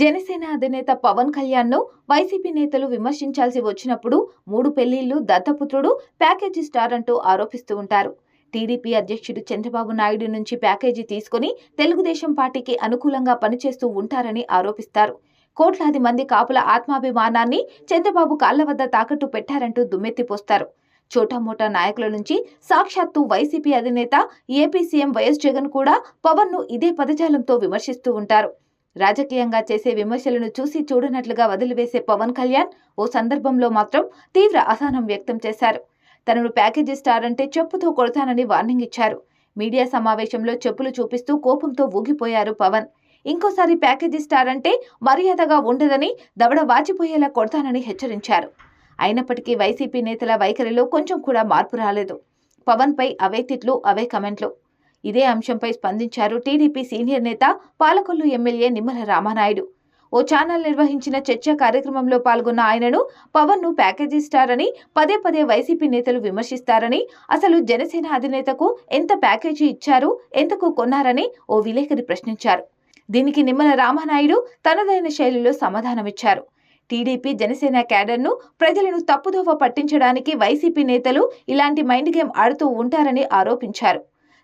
జనసేన అధినేత పవన్ కళ్యాణ్ను వైసీపీ నేతలు విమర్శించాల్సి వచ్చినప్పుడు మూడు పెళ్ళిళ్ళు దత్తపుత్రుడు ప్యాకేజీ స్టార్ అంటూ ఆరోపిస్తూ ఉంటారు. టీడీపీ అధ్యక్షుడు చంద్రబాబు నాయుడు నుంచి ప్యాకేజీ తీసుకుని తెలుగుదేశం పార్టీకి అనుకూలంగా పనిచేస్తూ ఉంటారని ఆరోపిస్తారు. కోట్లాది మంది కాపుల ఆత్మాభిమానాన్ని చంద్రబాబు కాళ్ళ వద్ద తాకట్టు పెట్టారంటూ దుమ్మెత్తిపోస్తారు. చోటామోటా నాయకుల నుంచి సాక్షాత్తు వైసీపీ అధినేత ఏపీ సీఎం వైఎస్ జగన్ కూడా పవన్ను ఇదే పదజాలంతో విమర్శిస్తూ ఉంటారు. రాజకీయంగా చేసే విమర్శలను చూసి చూడనట్లుగా వదిలివేసే పవన్ కళ్యాణ్ ఓ సందర్భంలో మాత్రం తీవ్ర అసహనం వ్యక్తం చేశారు. తనను ప్యాకేజీ స్టార్ అంటే చెప్పుతో కొడతానని వార్నింగ్ ఇచ్చారు. మీడియా సమావేశంలో చెప్పులు చూపిస్తూ కోపంతో ఊగిపోయారు పవన్. ఇంకోసారి ప్యాకేజీ స్టార్ అంటే మర్యాదగా ఉండదని దవడ వాచిపోయేలా కొడతానని హెచ్చరించారు. అయినప్పటికీ వైసీపీ నేతల వైఖరిలో కొంచెం కూడా మార్పు రాలేదు. పవన్పై అవే తిట్లు అవే కమెంట్లు. ఇదే అంశంపై స్పందించారు టీడీపీ సీనియర్ నేత పాలకొల్లు ఎమ్మెల్యే నిమ్మల రామానాయుడు. ఓ ఛానల్ నిర్వహించిన చర్చా కార్యక్రమంలో పాల్గొన్న ఆయనను పవన్ను ప్యాకేజీ స్టార్ అని పదే పదే వైసీపీ నేతలు విమర్శిస్తారని అసలు జనసేన అధినేతకు ఎంత ప్యాకేజీ ఇచ్చారు ఎంతకు కొన్నారని ఓ విలేకరి ప్రశ్నించారు. దీనికి నిమ్మల రామానాయుడు తనదైన శైలిలో సమాధానమిచ్చారు. టీడీపీ జనసేన క్యాడర్ను ప్రజలను తప్పుదోవ పట్టించడానికి వైసీపీ నేతలు ఇలాంటి మైండ్ గేమ్ ఆడుతూ ఉంటారని ఆరోపించారు.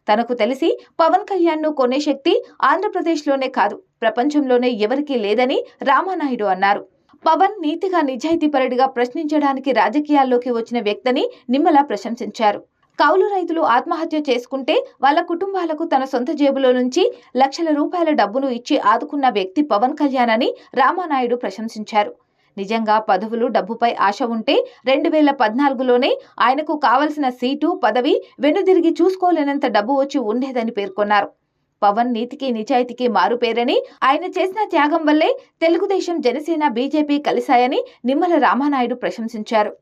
తనకు తెలిసి పవన్ కళ్యాణ్ను కొనే శక్తి ఆంధ్రప్రదేశ్లోనే కాదు ప్రపంచంలోనే ఎవరికీ లేదని రామానాయుడు అన్నారు. పవన్ నీతిగా నిజాయితీపరుడిగా ప్రశ్నించడానికి రాజకీయాల్లోకి వచ్చిన వ్యక్తిని నిమ్మల ప్రశంసించారు. కౌలు రైతులు ఆత్మహత్య చేసుకుంటే వాళ్ళ కుటుంబాలకు తన సొంత జేబులో నుంచి లక్షల రూపాయల డబ్బును ఇచ్చి ఆదుకున్న వ్యక్తి పవన్ కళ్యాణ్ అని రామానాయుడు ప్రశంసించారు. నిజంగా పదవులు డబ్బుపై ఆశ ఉంటే రెండు వేల పద్నాలుగులోనే ఆయనకు కావలసిన సీటు పదవి వెనుదిరిగి చూసుకోలేనంత డబ్బు వచ్చి ఉండేదని పేర్కొన్నారు. పవన్ నీతికి నిజాయితీకి మారుపేరని ఆయన చేసిన త్యాగం వల్లే తెలుగుదేశం జనసేన బీజేపీ కలిశాయని నిమ్మల రామానాయుడు ప్రశంసించారు.